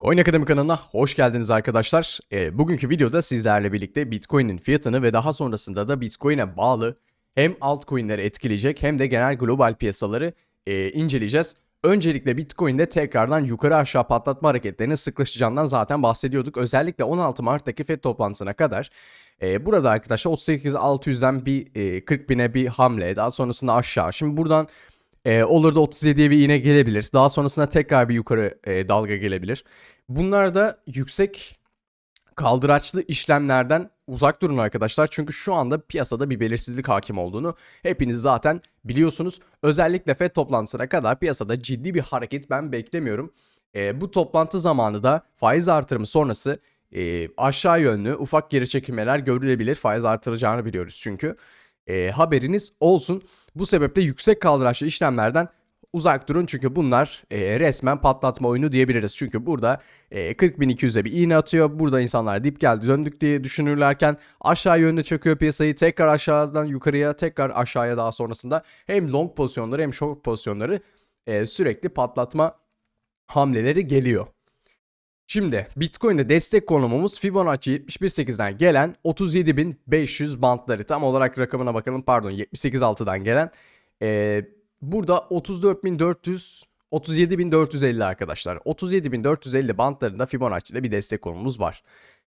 Coin Akademi kanalına hoş geldiniz arkadaşlar. Ee, bugünkü videoda sizlerle birlikte Bitcoin'in fiyatını ve daha sonrasında da Bitcoin'e bağlı hem altcoin'leri etkileyecek hem de genel global piyasaları e, inceleyeceğiz. Öncelikle Bitcoin'de tekrardan yukarı aşağı patlatma hareketlerinin sıklaşacağından zaten bahsediyorduk. Özellikle 16 Mart'taki FED toplantısına kadar. Ee, burada arkadaşlar 38.600'den bir e, 40 bine bir hamle daha sonrasında aşağı. Şimdi buradan e, olur da 37'ye bir iğne gelebilir. Daha sonrasında tekrar bir yukarı e, dalga gelebilir. Bunlar da yüksek kaldıraçlı işlemlerden uzak durun arkadaşlar. Çünkü şu anda piyasada bir belirsizlik hakim olduğunu hepiniz zaten biliyorsunuz. Özellikle FED toplantısına kadar piyasada ciddi bir hareket ben beklemiyorum. E, bu toplantı zamanı da faiz artırımı sonrası e, aşağı yönlü ufak geri çekilmeler görülebilir. Faiz artıracağını biliyoruz çünkü. E, haberiniz olsun. Bu sebeple yüksek kaldıraçlı işlemlerden uzak durun çünkü bunlar e, resmen patlatma oyunu diyebiliriz. Çünkü burada e, 40.200'e bir iğne atıyor. Burada insanlar dip geldi döndük diye düşünürlerken aşağı yönde çakıyor piyasayı. Tekrar aşağıdan yukarıya tekrar aşağıya daha sonrasında hem long pozisyonları hem short pozisyonları e, sürekli patlatma hamleleri geliyor. Şimdi Bitcoin'de destek konumumuz Fibonacci 71.8'den gelen 37.500 bantları. Tam olarak rakamına bakalım pardon 78.6'dan gelen. Ee, burada 34.400 37.450 arkadaşlar. 37.450 bantlarında Fibonacci'de bir destek konumumuz var.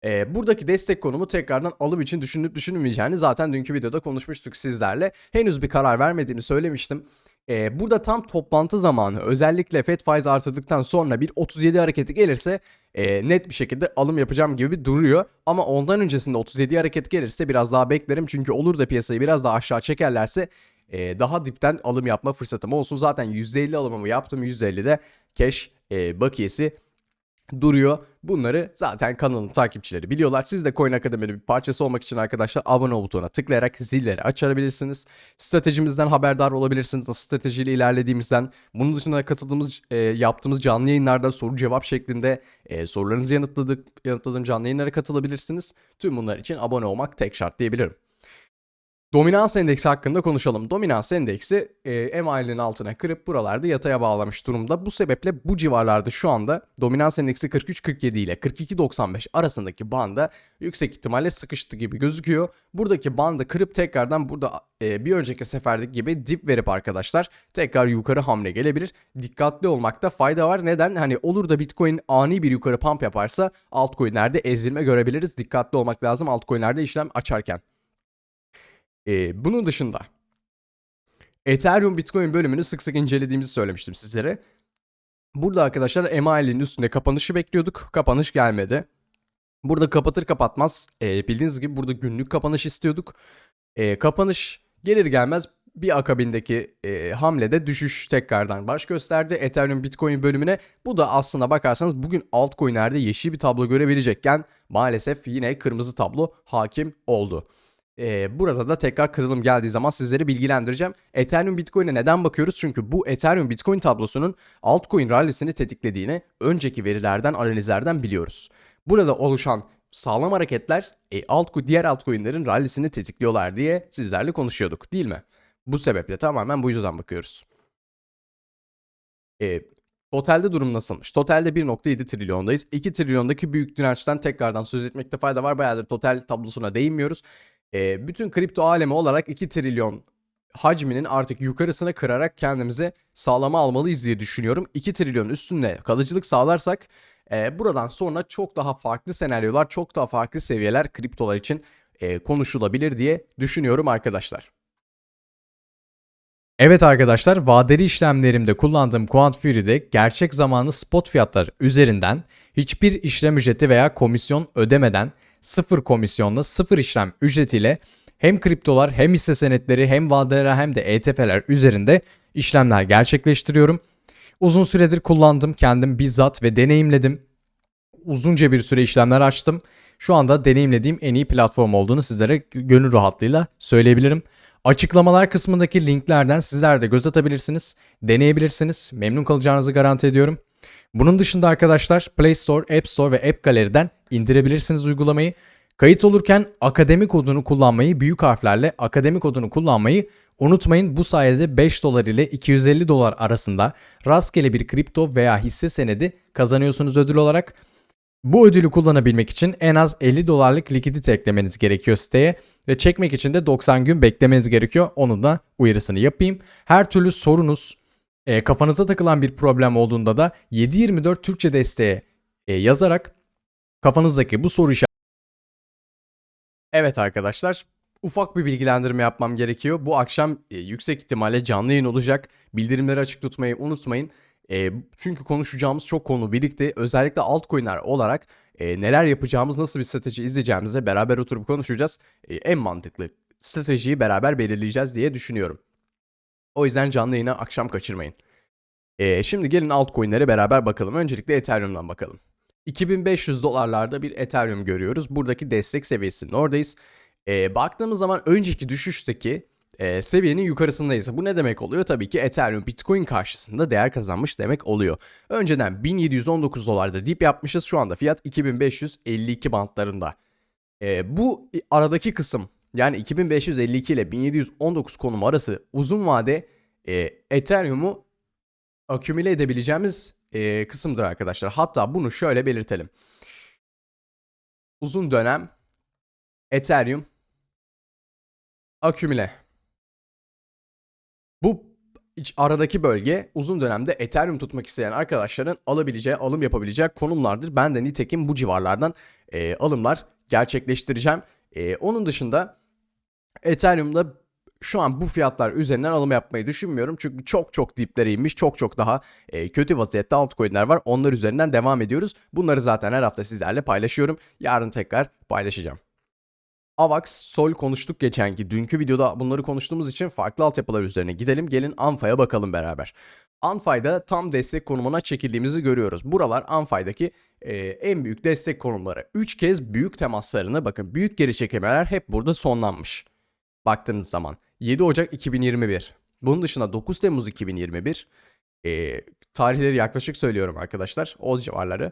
Ee, buradaki destek konumu tekrardan alım için düşünüp düşünülmeyeceğini zaten dünkü videoda konuşmuştuk sizlerle. Henüz bir karar vermediğini söylemiştim. Ee, burada tam toplantı zamanı özellikle FED faiz artırdıktan sonra bir 37 hareketi gelirse e, net bir şekilde alım yapacağım gibi duruyor. Ama ondan öncesinde 37 hareket gelirse biraz daha beklerim. Çünkü olur da piyasayı biraz daha aşağı çekerlerse e, daha dipten alım yapma fırsatım olsun. Zaten %50 alımımı yaptım. %50'de cash e, bakiyesi duruyor. Bunları zaten kanalın takipçileri biliyorlar. Siz de Coin Akademi'nin bir parçası olmak için arkadaşlar abone ol butonuna tıklayarak zilleri açabilirsiniz. Stratejimizden haberdar olabilirsiniz. Nasıl stratejiyle ilerlediğimizden. Bunun dışında katıldığımız, e, yaptığımız canlı yayınlarda soru cevap şeklinde e, sorularınızı yanıtladık, yanıtladığım canlı yayınlara katılabilirsiniz. Tüm bunlar için abone olmak tek şart diyebilirim. Dominans endeksi hakkında konuşalım. Dominans endeksi e, MA'nin altına kırıp buralarda yataya bağlamış durumda. Bu sebeple bu civarlarda şu anda dominans endeksi 43.47 ile 42.95 arasındaki banda yüksek ihtimalle sıkıştı gibi gözüküyor. Buradaki bandı kırıp tekrardan burada e, bir önceki seferdeki gibi dip verip arkadaşlar tekrar yukarı hamle gelebilir. Dikkatli olmakta fayda var. Neden? Hani olur da Bitcoin ani bir yukarı pump yaparsa altcoin'lerde ezilme görebiliriz. Dikkatli olmak lazım altcoin'lerde işlem açarken. Ee, bunun dışında Ethereum Bitcoin bölümünü sık sık incelediğimizi söylemiştim sizlere. Burada arkadaşlar MA'nin üstünde kapanışı bekliyorduk. Kapanış gelmedi. Burada kapatır kapatmaz e, bildiğiniz gibi burada günlük kapanış istiyorduk. E, kapanış gelir gelmez bir akabindeki e, hamlede düşüş tekrardan baş gösterdi Ethereum Bitcoin bölümüne. Bu da aslında bakarsanız bugün altcoin'lerde yeşil bir tablo görebilecekken maalesef yine kırmızı tablo hakim oldu. Ee, burada da tekrar kırılım geldiği zaman sizleri bilgilendireceğim. Ethereum Bitcoin'e neden bakıyoruz? Çünkü bu Ethereum Bitcoin tablosunun altcoin rallisini tetiklediğini önceki verilerden, analizlerden biliyoruz. Burada oluşan sağlam hareketler e, altcoin, diğer altcoin'lerin rallisini tetikliyorlar diye sizlerle konuşuyorduk değil mi? Bu sebeple tamamen bu yüzden bakıyoruz. E, Totalde durum nasılmış? Totalde 1.7 trilyondayız. 2 trilyondaki büyük dirençten tekrardan söz etmekte fayda var. Bayağıdır total tablosuna değinmiyoruz e, bütün kripto alemi olarak 2 trilyon hacminin artık yukarısına kırarak kendimize sağlama almalıyız diye düşünüyorum. 2 trilyon üstünde kalıcılık sağlarsak e, buradan sonra çok daha farklı senaryolar, çok daha farklı seviyeler kriptolar için e, konuşulabilir diye düşünüyorum arkadaşlar. Evet arkadaşlar vadeli işlemlerimde kullandığım QuantFury'de gerçek zamanlı spot fiyatlar üzerinden hiçbir işlem ücreti veya komisyon ödemeden sıfır komisyonla sıfır işlem ücretiyle hem kriptolar hem hisse senetleri hem vadeler hem de ETF'ler üzerinde işlemler gerçekleştiriyorum. Uzun süredir kullandım kendim bizzat ve deneyimledim. Uzunca bir süre işlemler açtım. Şu anda deneyimlediğim en iyi platform olduğunu sizlere gönül rahatlığıyla söyleyebilirim. Açıklamalar kısmındaki linklerden sizler de göz atabilirsiniz, deneyebilirsiniz. Memnun kalacağınızı garanti ediyorum. Bunun dışında arkadaşlar Play Store, App Store ve App Gallery'den indirebilirsiniz uygulamayı. Kayıt olurken akademi kodunu kullanmayı büyük harflerle akademi kodunu kullanmayı Unutmayın bu sayede 5 dolar ile 250 dolar arasında rastgele bir kripto veya hisse senedi kazanıyorsunuz ödül olarak. Bu ödülü kullanabilmek için en az 50 dolarlık likidite eklemeniz gerekiyor siteye ve çekmek için de 90 gün beklemeniz gerekiyor. Onun da uyarısını yapayım. Her türlü sorunuz, e, kafanıza takılan bir problem olduğunda da 724 Türkçe desteğe e, yazarak kafanızdaki bu soru işareti Evet arkadaşlar, ufak bir bilgilendirme yapmam gerekiyor. Bu akşam e, yüksek ihtimalle canlı yayın olacak. Bildirimleri açık tutmayı unutmayın. E, çünkü konuşacağımız çok konu birlikte. Özellikle altcoin'ler olarak e, neler yapacağımız, nasıl bir strateji izleyeceğimize beraber oturup konuşacağız. E, en mantıklı stratejiyi beraber belirleyeceğiz diye düşünüyorum. O yüzden canlı yayını akşam kaçırmayın. E, şimdi gelin altcoin'lere beraber bakalım. Öncelikle Ethereum'dan bakalım. 2500 dolarlarda bir Ethereum görüyoruz. Buradaki destek seviyesinin oradayız. E, baktığımız zaman önceki düşüşteki e, seviyenin yukarısındayız. Bu ne demek oluyor? Tabii ki Ethereum Bitcoin karşısında değer kazanmış demek oluyor. Önceden 1719 dolarda dip yapmışız. Şu anda fiyat 2552 bantlarında. E, bu aradaki kısım yani 2552 ile 1719 konum arası uzun vade e, Ethereum'u akümüle edebileceğimiz e, kısımdır arkadaşlar. Hatta bunu şöyle belirtelim. Uzun dönem Ethereum akümüle. Bu aradaki bölge uzun dönemde Ethereum tutmak isteyen arkadaşların alabileceği, alım yapabileceği konumlardır. Ben de nitekim bu civarlardan e, alımlar gerçekleştireceğim. E, onun dışında Ethereum'da şu an bu fiyatlar üzerinden alım yapmayı düşünmüyorum. Çünkü çok çok diplere inmiş. Çok çok daha e, kötü vaziyette altcoin'ler var. Onlar üzerinden devam ediyoruz. Bunları zaten her hafta sizlerle paylaşıyorum. Yarın tekrar paylaşacağım. AVAX, Sol konuştuk geçenki. Dünkü videoda bunları konuştuğumuz için farklı altyapılar üzerine gidelim. Gelin Anfa'ya bakalım beraber. Anfa'da tam destek konumuna çekildiğimizi görüyoruz. Buralar Anfa'daki e, en büyük destek konumları. 3 kez büyük temaslarını bakın büyük geri çekilmeler hep burada sonlanmış. Baktığınız zaman 7 Ocak 2021. Bunun dışında 9 Temmuz 2021. E, tarihleri yaklaşık söylüyorum arkadaşlar. O civarları.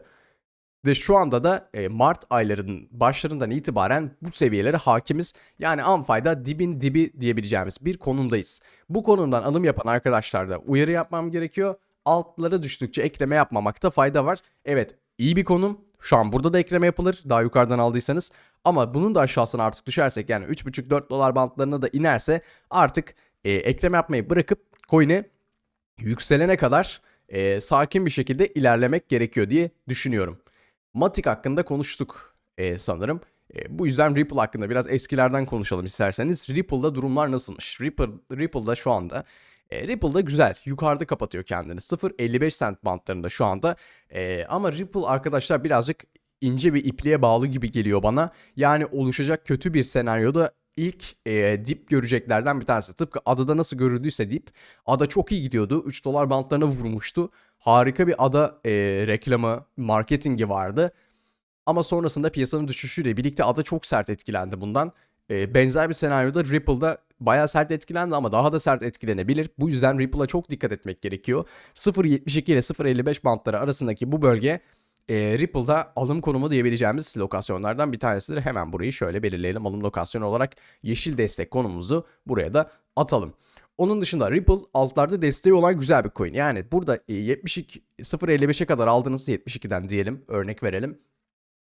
Ve şu anda da e, Mart aylarının başlarından itibaren bu seviyelere hakimiz. Yani Anfay'da dibin dibi diyebileceğimiz bir konumdayız. Bu konumdan alım yapan arkadaşlar da uyarı yapmam gerekiyor. Altlara düştükçe ekleme yapmamakta fayda var. Evet iyi bir konum. Şu an burada da ekleme yapılır. Daha yukarıdan aldıysanız. Ama bunun da aşağısına artık düşersek yani 3.5-4 dolar bantlarına da inerse artık e, ekleme yapmayı bırakıp coin'i yükselene kadar e, sakin bir şekilde ilerlemek gerekiyor diye düşünüyorum. Matic hakkında konuştuk e, sanırım. E, bu yüzden Ripple hakkında biraz eskilerden konuşalım isterseniz. Ripple'da durumlar nasılmış? Ripple, Ripple'da şu anda e, Ripple'da güzel. Yukarıda kapatıyor kendini. 0.55 cent bantlarında şu anda. E, ama Ripple arkadaşlar birazcık ince bir ipliğe bağlı gibi geliyor bana. Yani oluşacak kötü bir senaryoda ilk e, dip göreceklerden bir tanesi. Tıpkı adada nasıl görüldüyse dip. Ada çok iyi gidiyordu. 3 dolar bantlarına vurmuştu. Harika bir ada e, reklamı, marketingi vardı. Ama sonrasında piyasanın düşüşüyle birlikte ada çok sert etkilendi bundan. E, benzer bir senaryoda Ripple'da bayağı sert etkilendi ama daha da sert etkilenebilir. Bu yüzden Ripple'a çok dikkat etmek gerekiyor. 0.72 ile 0.55 bantları arasındaki bu bölge e, Ripple'da alım konumu diyebileceğimiz lokasyonlardan bir tanesidir. Hemen burayı şöyle belirleyelim. Alım lokasyonu olarak yeşil destek konumumuzu buraya da atalım. Onun dışında Ripple altlarda desteği olan güzel bir coin. Yani burada 72 0.55'e kadar aldığınız 72'den diyelim örnek verelim.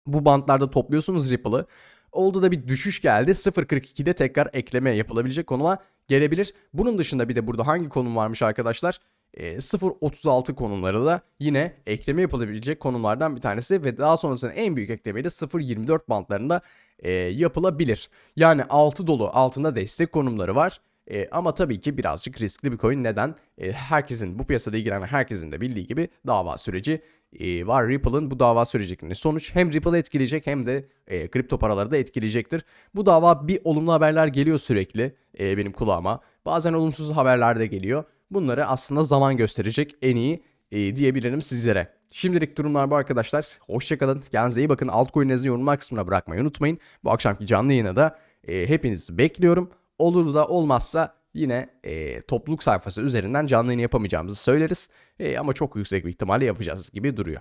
Bu bantlarda topluyorsunuz Ripple'ı. Oldu da bir düşüş geldi. 0.42'de tekrar ekleme yapılabilecek konuma gelebilir. Bunun dışında bir de burada hangi konum varmış arkadaşlar? E, 0.36 konumları da yine ekleme yapılabilecek konumlardan bir tanesi ve daha sonrasında en büyük eklemeyi de 0.24 bantlarında e, yapılabilir. Yani altı dolu altında destek konumları var. E, ama tabii ki birazcık riskli bir coin. Neden? E, herkesin bu piyasada ilgilenen herkesin de bildiği gibi dava süreci e, var. Ripple'ın bu dava sürecekini sonuç hem Ripple'ı etkileyecek hem de e, kripto paraları da etkileyecektir. Bu dava bir olumlu haberler geliyor sürekli e, benim kulağıma. Bazen olumsuz haberler de geliyor. Bunları aslında zaman gösterecek en iyi e, diyebilirim sizlere. Şimdilik durumlar bu arkadaşlar. Hoşçakalın. Kendinize iyi bakın. Altcoin'lerinizi yorumlar kısmına bırakmayı unutmayın. Bu akşamki canlı yayına da e, hepinizi bekliyorum. Olur da olmazsa yine e, topluluk sayfası üzerinden canlı yayın yapamayacağımızı söyleriz. E, ama çok yüksek bir ihtimalle yapacağız gibi duruyor.